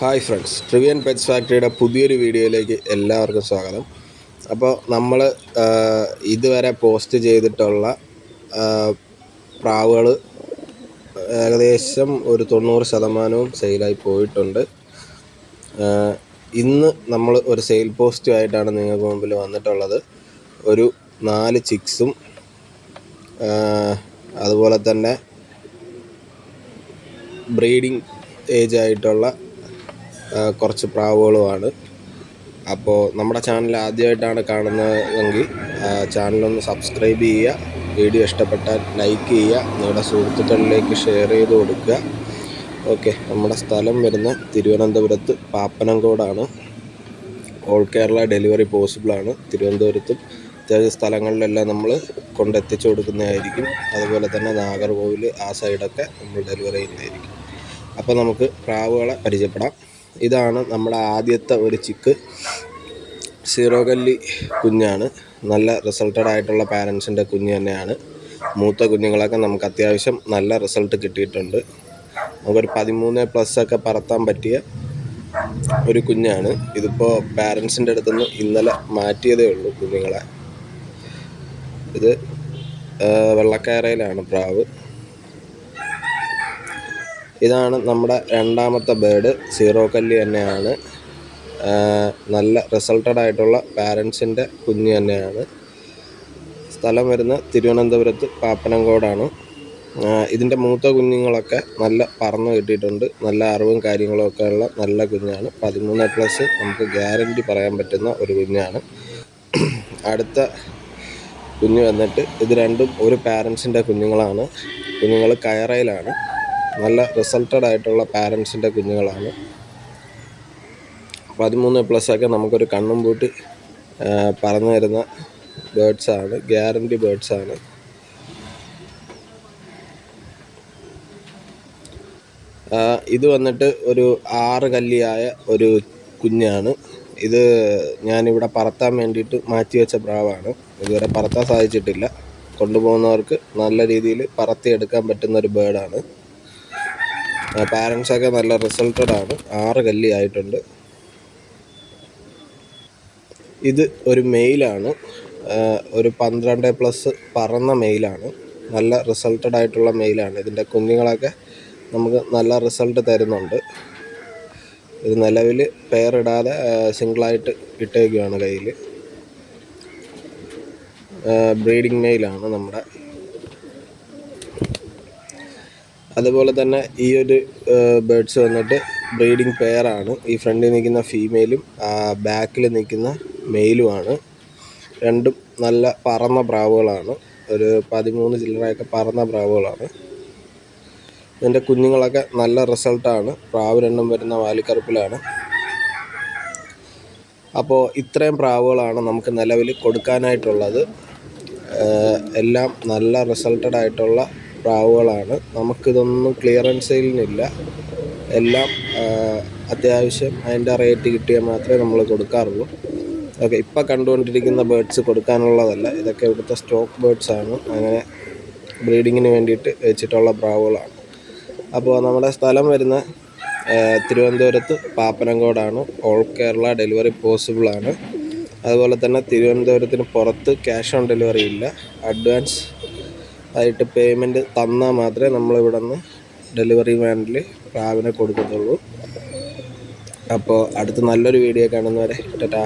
Hi friends ട്രിവിയൻ pets ഫാക്ടറിയുടെ പുതിയൊരു വീഡിയോയിലേക്ക് എല്ലാവർക്കും സ്വാഗതം. അപ്പോൾ നമ്മൾ ഇതുവരെ പോസ്റ്റ് ചെയ്തിട്ടുള്ള പ്രാവുകൾ ഏകദേശം ഒരു തൊണ്ണൂറ് ശതമാനവും സെയിലായി പോയിട്ടുണ്ട്. ഇന്ന് നമ്മൾ ഒരു സെയിൽ പോസ്റ്റുമായിട്ടാണ് നിങ്ങൾക്ക് മുമ്പിൽ വന്നിട്ടുള്ളത്. ഒരു നാല് ചിക്സും അതുപോലെ തന്നെ ബ്രീഡിംഗ് ഏജ് ആയിട്ടുള്ള കുറച്ച് പ്രാവുകളുമാണ്. അപ്പോൾ നമ്മുടെ ചാനൽ ആദ്യമായിട്ടാണ് കാണുന്നതെങ്കിൽ ചാനലൊന്ന് സബ്സ്ക്രൈബ് ചെയ്യുക വീഡിയോ ഇഷ്ടപ്പെട്ടാൽ ലൈക്ക് ചെയ്യുക നിങ്ങളുടെ സുഹൃത്തുക്കളിലേക്ക് ഷെയർ ചെയ്ത് കൊടുക്കുക. ഓക്കെ നമ്മുടെ സ്ഥലം വരുന്ന തിരുവനന്തപുരത്ത് പാപ്പനംകോടാണ്. ഓൾ കേരള ഡെലിവറി പോസിബിളാണ്. തിരുവനന്തപുരത്തും അത്യാവശ്യ സ്ഥലങ്ങളിലെല്ലാം നമ്മൾ കൊണ്ടെത്തിച്ചു കൊടുക്കുന്നതായിരിക്കും. അതുപോലെ തന്നെ നാഗർകോവിൽ ആ സൈഡൊക്കെ നമ്മൾ ഡെലിവറി ചെയ്യുന്നതായിരിക്കും. അപ്പോൾ നമുക്ക് പ്രാവുകളെ പരിചയപ്പെടാം. ഇതാണ് നമ്മുടെ ആദ്യത്തെ ഒരു ചിക്ക്. സീറോ കല്ലി കുഞ്ഞാണ്. നല്ല റിസൾട്ടഡ് ആയിട്ടുള്ള പാരൻസിന്റെ കുഞ്ഞ് തന്നെയാണ്. മൂത്ത കുഞ്ഞുങ്ങളൊക്കെ നമുക്ക് അത്യാവശ്യം നല്ല റിസൾട്ട് കിട്ടിയിട്ടുണ്ട്. നമുക്കൊരു പതിമൂന്ന് പ്ലസ് ഒക്കെ പറത്താൻ പറ്റിയ ഒരു കുഞ്ഞാണ്. ഇതിപ്പോൾ പാരൻസിന്റെ അടുത്തുനിന്ന് ഇന്നലെ മാറ്റിയതേ ഉള്ളൂ കുഞ്ഞുങ്ങളെ. ഇത് വെള്ളക്കയറയിലാണ് പ്രാവ്. ഇതാണ് നമ്മുടെ രണ്ടാമത്തെ ബേഡ്. സീറോ കല്ലി തന്നെയാണ്. നല്ല റിസൾട്ടഡ് ആയിട്ടുള്ള പാരൻസിന്റെ കുഞ്ഞ് തന്നെയാണ്. സ്ഥലം വരുന്ന തിരുവനന്തപുരത്ത് പാപ്പനംകോടാണ്. ആ, ഇതിന്റെ മൂത്ത കുഞ്ഞുങ്ങളൊക്കെ നല്ല പറന്ന് കിട്ടിയിട്ടുണ്ട്. നല്ല അറിവും കാര്യങ്ങളൊക്കെ ഉള്ള നല്ല കുഞ്ഞാണ്. പതിമൂന്ന് പ്ലസ് നമുക്ക് ഗ്യാരണ്ടി പറയാൻ പറ്റുന്ന ഒരു കുഞ്ഞാണ്. അടുത്ത കുഞ്ഞ് വന്നിട്ട് ഇത് രണ്ടും ഒരു പാരൻസിന്റെ കുഞ്ഞുങ്ങളാണ്. കുഞ്ഞുങ്ങൾ കയറയിലാണ്. നല്ല റിസൾട്ടഡ് ആയിട്ടുള്ള പാരൻസിന്റെ കുഞ്ഞുങ്ങളാണ്. പതിമൂന്ന് പ്ലസ് ഒക്കെ നമുക്കൊരു കണ്ണും പൂട്ടി പറന്നു വരുന്ന ബേഡ്സാണ് ഗ്യാരണ്ടി ബേഡ്സാണ് ഇത് വന്നിട്ട് ഒരു ആറ് കല്ലിയായ ഒരു കുഞ്ഞാണ്. ഇത് ഞാനിവിടെ പറത്താൻ വേണ്ടിയിട്ട് മാറ്റി വെച്ച പ്രാവാണ്. ഇതുവരെ പറത്താൻ സാധിച്ചിട്ടില്ല. കൊണ്ടുപോകുന്നവർക്ക് നല്ല രീതിയിൽ പറത്തിയെടുക്കാൻ പറ്റുന്ന ഒരു ബേഡാണ് പാരൻസൊക്കെ നല്ല റിസൾട്ടഡ് ആണ്. ആറ് കല്ലി ആയിട്ടുണ്ട്. ഇത് ഒരു മെയിലാണ് ഒരു പന്ത്രണ്ട് പ്ലസ് പറന്ന മെയിലാണ് നല്ല റിസൾട്ടഡ് ആയിട്ടുള്ള മെയിലാണ് ഇതിന്റെ കുഞ്ഞുങ്ങളൊക്കെ നമുക്ക് നല്ല റിസൾട്ട് തരുന്നുണ്ട്. ഇത് നിലവിൽ പെയറിടാതെ സിംഗിളായിട്ട് ഇട്ടേക്കുകയാണ് കയ്യിൽ ബ്രീഡിംഗ് മെയിലാണ് നമ്മുടെ അതുപോലെ തന്നെ ഈ ഒരു ബേഡ്സ് വന്നിട്ട് ബ്രീഡിംഗ് പെയറാണ് ഈ ഫ്രണ്ടിൽ നിൽക്കുന്ന ഫീമെയിലും ബാക്കിൽ നിൽക്കുന്ന മെയിലുമാണ് രണ്ടും നല്ല പറന്ന പ്രാവുകളാണ്. ഒരു പതിമൂന്ന് ചില്ലറയൊക്കെ പറന്ന പ്രാവുകളാണ്. ഇതിന്റെ കുഞ്ഞുങ്ങളൊക്കെ നല്ല റിസൾട്ടാണ് പ്രാവ് രണ്ടും വരുന്ന വാലിക്കറുപ്പിലാണ്. അപ്പോൾ ഇത്രയും പ്രാവുകളാണ് നമുക്ക് നിലവിൽ കൊടുക്കാനായിട്ടുള്ളത്. എല്ലാം നല്ല റിസൾട്ടഡ് ആയിട്ടുള്ള പ്രാവുകളാണ്. നമുക്കിതൊന്നും ക്ലിയറൻസ് സെയിലിനില്ല എല്ലാം അത്യാവശ്യം അതിന്റെ റേറ്റ് കിട്ടിയാൽ മാത്രമേ നമ്മൾ കൊടുക്കാറുള്ളൂ. ഓക്കെ ഇപ്പം കണ്ടുകൊണ്ടിരിക്കുന്ന ബേഡ്സ് കൊടുക്കാനുള്ളതല്ല. ഇതൊക്കെ ഇവിടുത്തെ സ്റ്റോക്ക് ബേഡ്സ് ആണ്. അങ്ങനെ ബ്രീഡിങ്ങിന് വേണ്ടിയിട്ട് വെച്ചിട്ടുള്ള പ്രാവുകളാണ്. അപ്പോൾ നമ്മുടെ സ്ഥലം വരുന്ന തിരുവനന്തപുരത്ത് പാപ്പനംകോടാണ്. ഓൾ കേരള ഡെലിവറി പോസിബിൾ ആണ്. അതുപോലെ തന്നെ തിരുവനന്തപുരത്തിന് പുറത്ത് ക്യാഷ് ഓൺ ഡെലിവറി ഇല്ല. അഡ്വാൻസ് ആയിട്ട് പേയ്മെന്റ് തന്നാൽ മാത്രമേ നമ്മളിവിടെ നിന്ന് ഡെലിവറി വാനിൽ പ്രാവിനെ കൊടുക്കത്തുള്ളൂ. അപ്പോൾ അടുത്ത നല്ലൊരു വീഡിയോ കാണുന്നവരെ ടാറ്റാ.